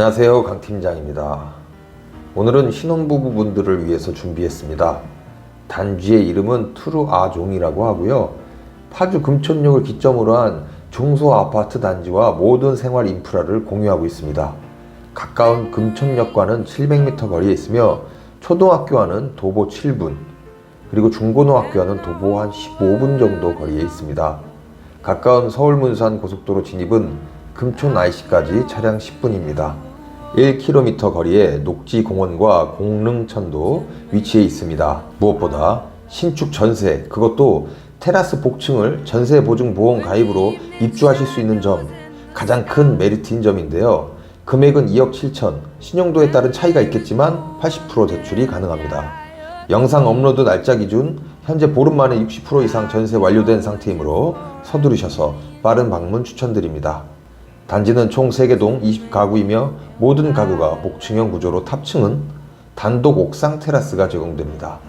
안녕하세요 강 팀장입니다. 오늘은 신혼부부분들을 위해서 준비했습니다. 단지의 이름은 투르아종이라고 하고요. 파주 금천역을 기점으로 한 중소 아파트 단지와 모든 생활 인프라를 공유하고 있습니다. 가까운 금천역과는 700m 거리에 있으며 초등학교와는 도보 7분, 그리고 중고등학교와는 도보 한 15분 정도 거리에 있습니다. 가까운 서울 문산 고속도로 진입은 금촌 IC까지 차량 10분입니다. 1km 거리에 녹지공원과 공릉천도 위치해 있습니다. 무엇보다 신축 전세, 그것도 테라스 복층을 전세 보증 보험 가입으로 입주하실 수 있는 점 가장 큰 메리트인 점인데요. 금액은 2억 7천, 신용도에 따른 차이가 있겠지만 80% 대출이 가능합니다. 영상 업로드 날짜 기준 현재 보름 만에 60% 이상 전세 완료된 상태이므로 서두르셔서 빠른 방문 추천드립니다. 단지는 총 3개 동 20가구이며 모든 가구가 복층형 구조로 탑층은 단독 옥상 테라스가 제공됩니다.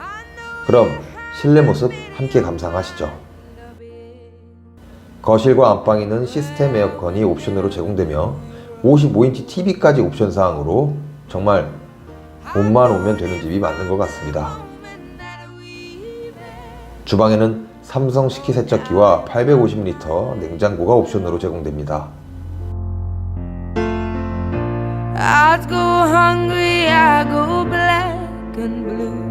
그럼 실내 모습 함께 감상하시죠. 거실과 안방에는 시스템 에어컨이 옵션으로 제공되며 55인치 TV까지 옵션 사항으로 정말 몸만 오면 되는 집이 맞는 것 같습니다. 주방에는 삼성 식기세척기와 850L 냉장고가 옵션으로 제공됩니다. I go hungry, I go black and blue.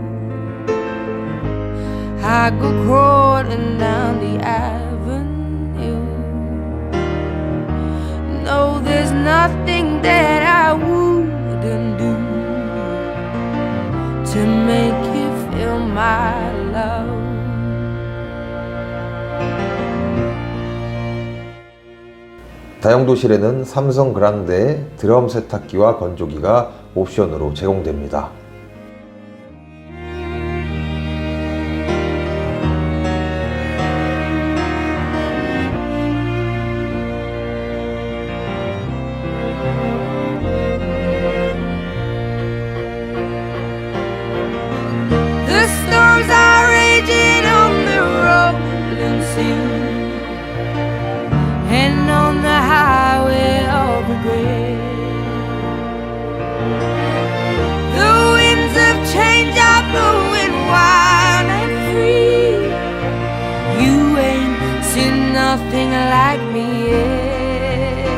I go crawling down the avenue. No, there's nothing that I wouldn't do to make you feel my love. 다용도실에는 삼성 그란데 드럼 세탁기와 건조기가 옵션으로 제공됩니다. Blowing wild and free. You ain't seen nothing like me yet.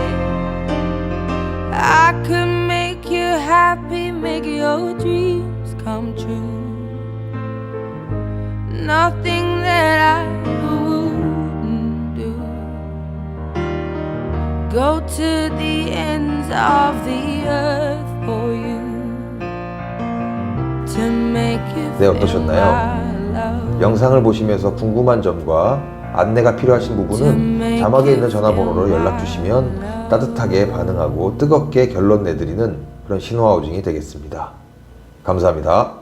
I could make you happy, make your dreams come true. Nothing that I wouldn't do. Go to the ends of the earth 네, 어떠셨나요? 영상을 보시면서 궁금한 점과 안내가 필요하신 부분은 자막에 있는 전화번호로 연락 주시면 따뜻하게 반응하고 뜨겁게 결론 내드리는 그런 신호하우징이 되겠습니다. 감사합니다.